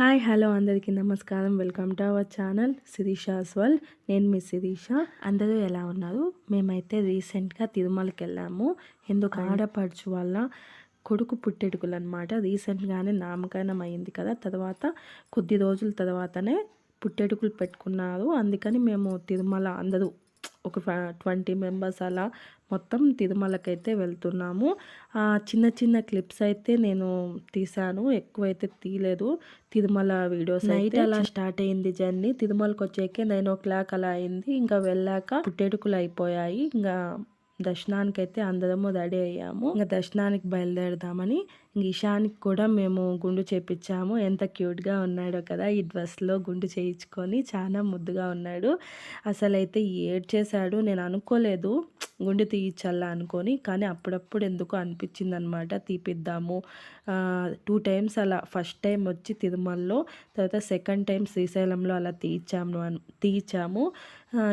Hi hello అందరికీ నమస్కారం. Welcome to our channel Sirisha's vlog. నేను మీ శిరీష. అందరూ ఎలా ఉన్నారు? మేమైతే రీసెంట్గా తిరుమలకి వెళ్ళాము. ఎందుకు ఆడపడుచు వల్ల కొడుకు పుట్టెడుకులు అనమాట రీసెంట్గానే నామకరణం అయింది కదా. తర్వాత కొద్ది రోజుల తర్వాతనే పుట్టెడుకులు పెట్టుకున్నారు. అందుకని మేము తిరుమల అందరూ ఒక ట్వంటీ మెంబర్స్ అలా మొత్తం తిరుమలకైతే వెళ్తున్నాము. చిన్న చిన్న క్లిప్స్ అయితే నేను తీసాను ఎక్కువైతే తీయలేదు. తిరుమల వీడియోస్ నైట్ అలా స్టార్ట్ అయింది జర్నీ. తిరుమలకి వచ్చాకే నైన్ ఓ క్లాక్ అలా అయింది. ఇంకా వెళ్ళాక పుట్టేడుకులు అయిపోయాయి. ఇంకా దర్శనానికి అయితే అందరము రెడీ అయ్యాము. ఇంకా దర్శనానికి బయలుదేరదామని ఇంక ఇషానికి కూడా మేము గుండు చేపించాము ఎంత క్యూట్గా ఉన్నాడో కదా ఈ డ్రెస్లో గుండు చేయించుకొని చాలా ముద్దుగా ఉన్నాడు. అసలైతే ఏడ్ చేశాడు నేను అనుకోలేదు గుండు తీయించాలా అనుకొని కానీ అప్పుడప్పుడు ఎందుకో అనిపించింది అనమాట తీపిద్దాము టూ టైమ్స్ అలా ఫస్ట్ టైం వచ్చి తిరుమలలో తర్వాత సెకండ్ టైం శ్రీశైలంలో అలా తీయించాము తీయించాము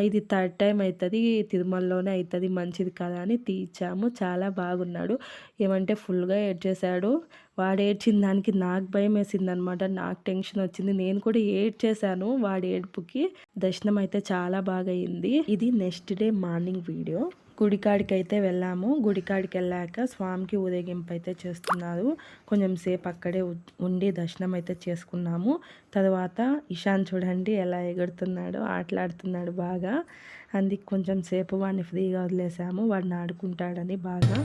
ఇది థర్డ్ టైం అవుతుంది తిరుమలలోనే అవుతుంది మంచిది కదా అని తీయించాము చాలా బాగున్నాడు. ఏమంటే ఫుల్గా ఏడ్ చేశాడు వాడు ఏడ్చిన దానికి నాకు భయం వేసింది అనమాట నాకు టెన్షన్ వచ్చింది. నేను కూడా ఏడ్ చేశాను వాడి ఏడుపుకి. దర్శనం అయితే చాలా బాగా అయింది ఇది నెక్స్ట్ డే మార్నింగ్ వీడియో గుడికాడికి అయితే వెళ్ళాము. గుడికాడికి వెళ్ళాక స్వామికి ఊరేగింపు అయితే చేస్తున్నారు. కొంచెం సేపు అక్కడే ఉండి దర్శనం అయితే చేసుకున్నాము. తర్వాత ఇషాన్ చూడండి ఎలా ఎగురుతున్నాడో ఆటలాడుతున్నాడు బాగా. అందుకు కొంచెం సేపు వాడిని ఫ్రీగా వదిలేసాము. వాడిని ఆడుకుంటాడని బాగా.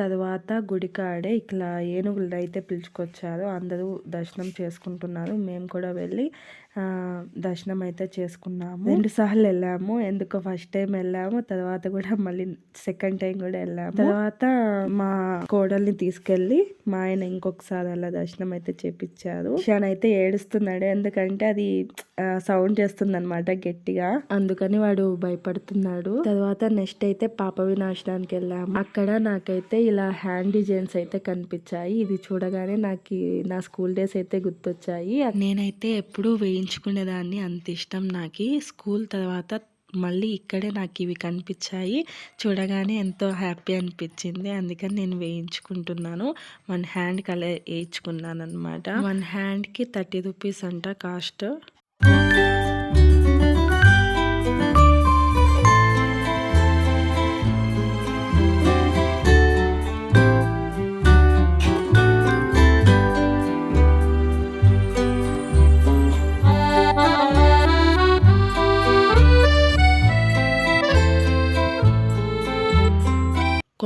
తర్వాత గుడికాడే ఇట్లా ఏనుగులు అయితే పిలుచుకొచ్చారు. అందరూ దర్శనం చేసుకుంటున్నారు. మేము కూడా వెళ్ళి దర్శనం అయితే చేసుకున్నాము. రెండు సార్లు వెళ్ళాము. ఎందుకో ఫస్ట్ టైం వెళ్ళాము. తర్వాత కూడా మళ్ళీ సెకండ్ టైం కూడా వెళ్ళాము. తర్వాత మా కోడల్ని తీసుకెళ్ళి మా ఆయన ఇంకొకసారి అలా దర్శనం అయితే చేపించారు షాన్ అయితే ఏడుస్తున్నాడు. ఎందుకంటే అది సౌండ్ చేస్తుంది అనమాట గట్టిగా. అందుకని వాడు భయపడుతున్నాడు. తర్వాత నెక్స్ట్ అయితే పాప వినాశనానికి వెళ్ళాము అక్కడ నాకైతే ఇలా హ్యాండ్ డిజైన్స్ అయితే కనిపించాయి. ఇది చూడగానే నాకు నా స్కూల్ డేస్ అయితే గుర్తొచ్చాయి. నేనైతే ఎప్పుడూ వేయించుకునేదాన్ని అంత ఇష్టం నాకు. స్కూల్ తర్వాత మళ్ళీ ఇక్కడే నాకు ఇవి కనిపించాయి. చూడగానే ఎంతో హ్యాపీ అనిపించింది. అందుకని నేను వేయించుకుంటున్నాను. వన్ హ్యాండ్ కలర్ వేయించుకున్నాను అనమాట వన్ హ్యాండ్కి థర్టీ రూపీస్ అంట కాస్ట్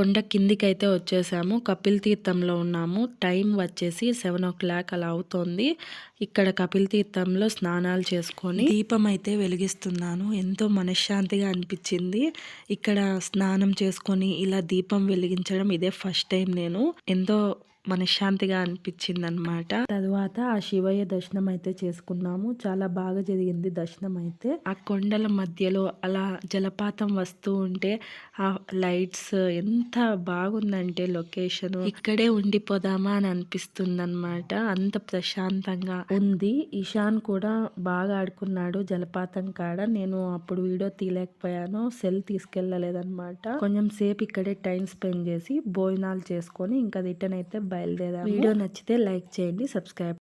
కొండ కిందికైతే అయితే వచ్చేసాము. కపిల్ తీర్థంలో ఉన్నాము. టైం వచ్చేసి సెవెన్ ఓ క్లాక్ అలా అవుతోంది. ఇక్కడ కపిల్ తీర్థంలో స్నానాలు చేసుకొని దీపం అయితే వెలిగిస్తున్నాను. ఎంతో మనశ్శాంతిగా అనిపించింది. ఇక్కడ స్నానం చేసుకొని ఇలా దీపం వెలిగించడం ఇదే ఫస్ట్ టైం నేను. ఎంతో మనశ్శాంతిగా అనిపించింది అనమాట తర్వాత ఆ శివయ్య దర్శనం అయితే చేసుకున్నాము. చాలా బాగా జరిగింది దర్శనం అయితే ఆ కొండల మధ్యలో అలా జలపాతం వస్తూ ఉంటే ఆ లైట్స్ ఎంత బాగుందంటే లొకేషన్. ఇక్కడే ఉండిపోదామా అని అనిపిస్తుంది అనమాట అంత ప్రశాంతంగా ఉంది. ఇషాన్ కూడా బాగా ఆడుకున్నాడు. జలపాతం కాడ. నేను అప్పుడు వీడియో తీయలేకపోయాను. సెల్ తీసుకెళ్ళలేదన్నమాట. కొంచెం సేపు ఇక్కడే టైం స్పెండ్ చేసి భోజనాలు చేసుకొని ఇంకా రిటర్న్ అయితే బయలుదేరాము. వీడియో నచ్చితే లైక్ చేయండి సబ్స్క్రైబ్